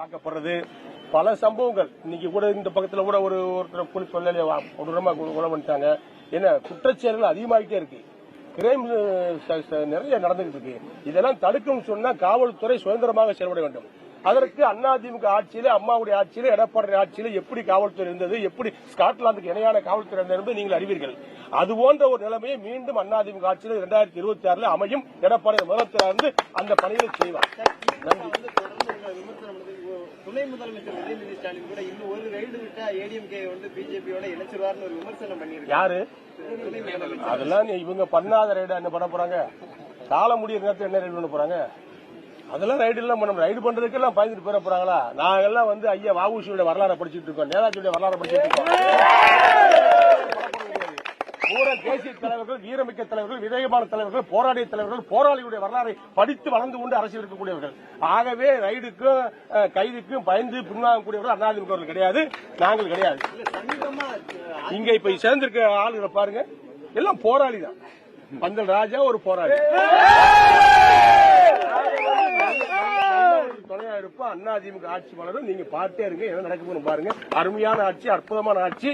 தாக்கப்படுறது. பல சம்பவங்கள். இன்னைக்கு கூட இந்த பக்கத்துல கூட ஒரு ஒருத்தர் போலீஸ் சொல்லலையே கொடூரமா கொலை பண்ணிட்டாங்க. என்ன குற்றச்செயல்கள் அதிகமாகிட்டே இருக்கு. கிரைம் நிறைய நடந்துகிட்டு இருக்கு. இதெல்லாம் தடுக்கும் சொன்னா காவல்துறை சுதந்திரமாக செயல்பட வேண்டும். அதற்கு அதிமுக ஆட்சியில அம்மாவுடைய ஆட்சியில எடப்பாடி ஆட்சியில எப்படி காவல்துறை இருந்தது எப்படி ஸ்காட்லாந்துக்கு இணையான காவல்துறை இருந்தது என்பதை நீங்கள் அறிவீர்கள். அது போன்ற ஒரு நிலைமையை மீண்டும் அதிமுக ஆட்சியில் இரண்டாயிரத்தி இருபத்தி ஆறுல அமையும். எடப்பாடி முதலமைச்சராக இருந்து அந்த பணிகளை செய்வார். நன்றி வந்து தொடர்ந்து உங்க விமர்சனம் வந்து ஒ- துணை முதலமைச்சர் உதயநிதி ஸ்டாலின் கூட இன்னும் ஒரு ரைடு விட்டா ஏடிஎம்கே வந்து பிஜேபியோட இணைச்சிருவார்னு ஒரு விமர்சனம் பண்ணியிருக்காரு. யாரு? அதெல்லாம் இவங்க பண்ணாத ரைடு என்ன பண்ண போறாங்க? கால முடியிற நேரத்தில் என்ன ரைடு பண்ண போறாங்க? அதெல்லாம் ரைடு எல்லாம் பண்ண ரைடு பண்றதுக்கெல்லாம் பயந்துட்டு போயிட போறாங்களா? நாங்கெல்லாம் வந்து ஐயா வாவுசியோட வரலாறு படிச்சுட்டு இருக்கோம். நேதாஜியோட வரலாறு படிச்சுட்டு இருக்கோம். பூரா தேசிய தலைவர்கள் வீரமிக்க தலைவர்கள் விதயமான தலைவர்கள் போராடிய தலைவர்கள் போராளிகளுடைய வரலாறை படித்து வளர்ந்து கொண்டு அரசியல் இருக்கக்கூடியவர்கள். ஆகவே ரைடுக்கும் கைதுக்கும் பயந்து பின்வாங்கக்கூடியவர்கள் அண்ணாதிமுக கிடையாது நாங்கள் கிடையாது. இங்க இப்ப சேர்ந்திருக்க ஆளுகளை பாருங்க. எல்லாம் போராளி தான் பந்தல் ராஜா ஒரு போராளி. துணையா இருப்போம் அதிமுக ஆட்சி வளரும். நீங்க பார்த்தே இருங்க என்ன நடக்குதுன்னு பாருங்க. அருமையான ஆட்சி அற்புதமான ஆட்சி.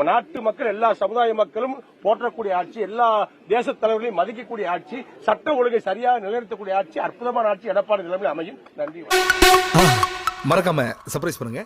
நாட்டு மக்கள் எல்லா சமுதாய மக்களும் போற்றக்கூடிய ஆட்சி எல்லா தேச தலைவர்களையும் மதிக்கக்கூடிய ஆட்சி சட்ட ஒழுங்கை சரியாக நிலைநிறுத்தக்கூடிய ஆட்சி அற்புதமான ஆட்சி எடப்பாடி நிலைமையில் அமையும். நன்றி மறக்காம சர்ப்ரைஸ் பண்ணுங்க.